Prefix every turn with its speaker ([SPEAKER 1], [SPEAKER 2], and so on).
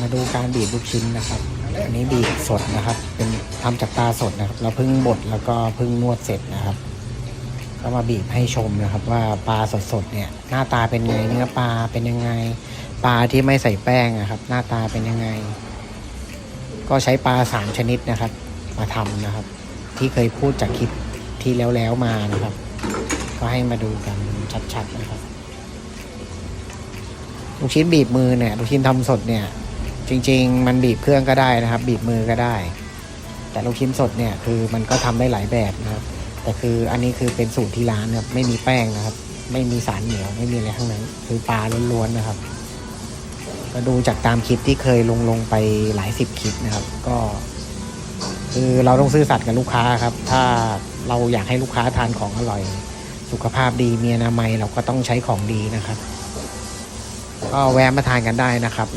[SPEAKER 1] มาดูการบีบลูกชิ้นนะครับ อันนี้บีบสดนะครับ เป็นทำจากปลาสดนะครับ เราเพิ่งบดแล้วก็เพิ่งนวดเสร็จนะครับ ก็มาบีบให้ชมนะครับ ว่าปลาสดๆเนี่ย หน้าตาเป็นไงเนื้อปลาเป็นยังไง ปลาที่ไม่ใส่แป้งนะครับ หน้าตาเป็นยังไง ก็ใช้ปลาสามชนิดนะครับ มาทำนะครับ ที่เคยพูดจากคลิปที่แล้วๆมานะครับ ก็ให้มาดูกันชัดๆนะครับลูกชิ้นบีบมือเนี่ยลูกชิ้นทำสดเนี่ย จริง ๆ มันบีบเครื่องก็ได้นะครับ บีบมือก็ได้ แต่ลูกชิ้นสดเนี่ยคือมันก็ทำได้หลายแบบนะครับ แต่คืออันนี้คือเป็นสูตรที่ร้านนะครับไม่มีแป้งนะครับ ไม่มีสารเหนียวไม่มีอะไรข้างนั้น คือปลาล้วนๆนะครับ ก็ดูจากตามคลิปที่เคยลงลงไปหลายสิบคลิปนะครับ ก็ คือเราต้องซื่อสัตย์กับลูกค้าครับ ถ้าเราอยากให้ลูกค้าทานของอร่อย สุขภาพดีมีอนามัยเราก็ต้องใช้ของดีนะครับ ก็แวะมาทานกันได้นะครับ